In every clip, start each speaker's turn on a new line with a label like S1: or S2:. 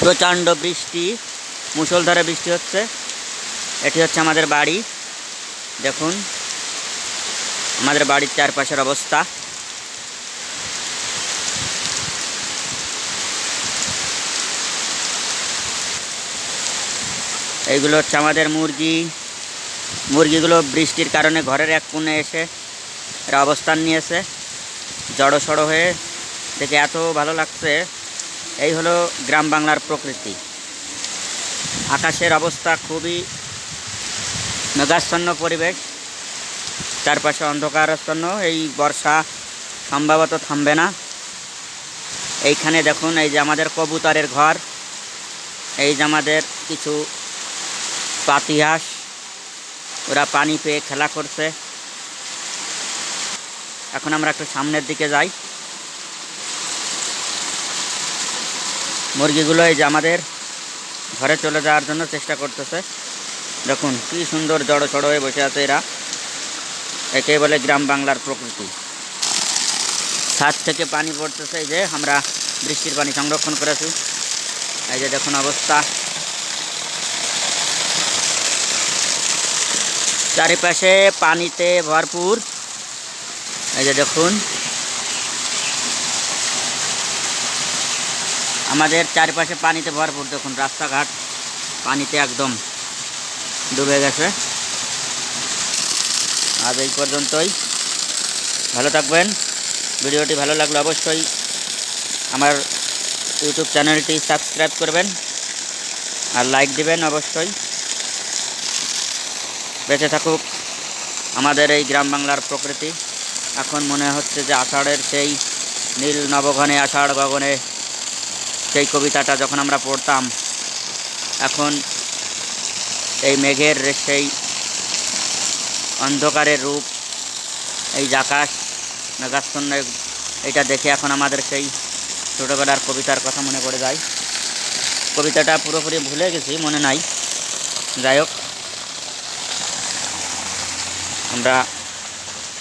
S1: প্রচণ্ড বৃষ্টি মুষলধারে বৃষ্টি হচ্ছে। এটি হচ্ছে আমাদের বাড়ি। দেখুন, আমাদের বাড়ির চারপাশের অবস্থা। এইগুলো হচ্ছে আমাদের মুরগি। মুরগিগুলো বৃষ্টির কারণে ঘরের এক কোণে এসে এরা অবস্থান নিয়েছে। জড়ো সড়ো হয়ে দেখে এত ভালো লাগছে। এই হলো গ্রাম বাংলার প্রকৃতি। আকাশের অবস্থা খুবই মেঘাচ্ছন্ন পরিবেশ। চারপাশে অন্ধকারাচ্ছন্ন, এই বর্ষা সম্ভবত থামবে না। এইখানে দেখুন, এই যে আমাদের কবুতরের ঘর, এই যে আমাদের কিছু পাতিহাস ওরা পানি পেয়ে খেলা করছে। এখন আমরা একটু সামনের দিকে যাই। মুরগিগুলো এই যে আমাদের ঘরে চলে যাওয়ার জন্য চেষ্টা করতেছে। দেখুন, কি সুন্দর জড়ো সড়ো হয়ে বসে আছে এরা। একে বলে গ্রাম বাংলার প্রকৃতি। ছাদ থেকে পানি পড়তেছে এই যে, আমরা বৃষ্টির পানি সংরক্ষণ করেছি। এই যে দেখুন অবস্থা। চারিপাশে পানিতে ভরপুর। এই যে দেখুন আমাদের চারিপাশে পানিতে ভরপুর দেখুন, রাস্তাঘাট পানিতে একদম ডুবে গেছে। আজ এই পর্যন্তই। ভালো থাকবেন। ভিডিওটি ভালো লাগলে অবশ্যই আমার ইউটিউব চ্যানেলটি সাবস্ক্রাইব করবেন আর লাইক দিবেন অবশ্যই। বেঁচে থাকুক আমাদের এই গ্রাম বাংলার প্রকৃতি। এখন মনে হচ্ছে যে আষাঢ়ের সেই নীল নবঘনে, আষাঢ় গগনে সেই কবিতাটা যখন আমরা পড়তাম, এখন এই মেঘের সেই অন্ধকারের রূপ, এই আকাশ, মেঘাচ্ছন্ন, এটা দেখে এখন আমাদের সেই ছোটোবেলার কবিতার কথা মনে পড়ে যায়। কবিতাটা পুরোপুরি ভুলে গেছি, মনে নাই। যাই হোক, আমরা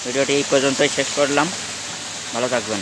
S1: ভিডিওটি এই পর্যন্তই শেষ করলাম। ভালো থাকবেন।